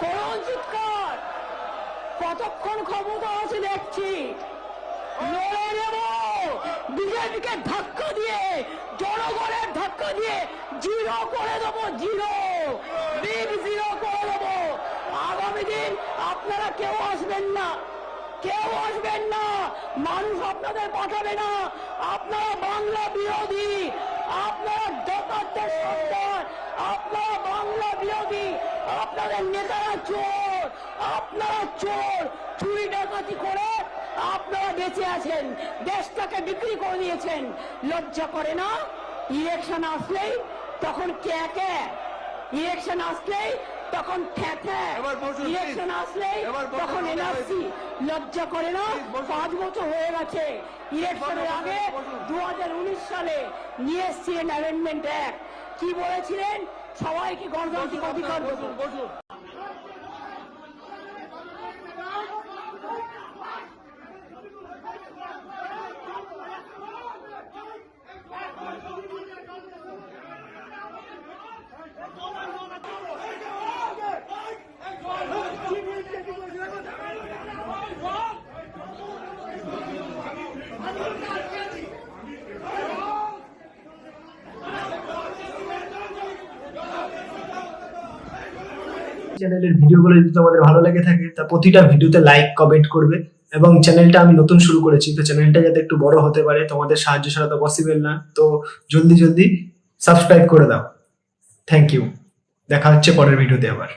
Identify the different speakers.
Speaker 1: করুন চিৎকার কতক্ষণ ক্ষমতা আছে দেখছি। লড়ে নেব। বিজেপিকে ধাক্কা দিয়ে, জনগণের ধাক্কা দিয়ে জিরো করে দেবো, জিরো। বিগ জিরো করে দেবো। আগামী দিন আপনারা কেউ আসবেন না। কেউ আসবেন না। মানুষ আপনাদের পাঠাবে না। আপনারা বাংলা বিরোধী। আপনারা ডাকাতের সন্তান আপনারা বাংলা বিরোধী। আপনাদের নেতারা চোর! আপনারা চোর! চুরি ডাকাতি করে আপনারা বেঁচে আছেন। দেশটাকে বিক্রি করে দিয়েছেন। লজ্জা করে না? ইলেকশন আসলেই তখন কে কে? ইলেকশন আসলেই তখন ইলেকশন আসলেই তখন এনআরসি। লজ্জা করে না। পাঁচ বছর হয়ে গেছে। ইলেকশনের আগে। দু সালে নিয়ে এসছিলেন অ্যামেন্ডমেন্ট অ্যাক্ট। কি বলেছিলেন? সবাইকে গণতান্ত্রিক অধিকার
Speaker 2: চ্যানেলের ভিডিওগুলো যদি তোমাদের ভালো লেগে থাকে, তা প্রতিটা ভিডিওতে লাইক কমেন্ট করবে। এবং চ্যানেলটা আমি নতুন শুরু করেছি, তো চ্যানেলটা যাতে একটু বড় হতে পারে, তোমাদের সাহায্য ছাড়া তো পসিবল না। তো জলদি জলদি সাবস্ক্রাইব করে দাও। থ্যাংক ইউ দেখা হচ্ছে পরের ভিডিওতে আবার।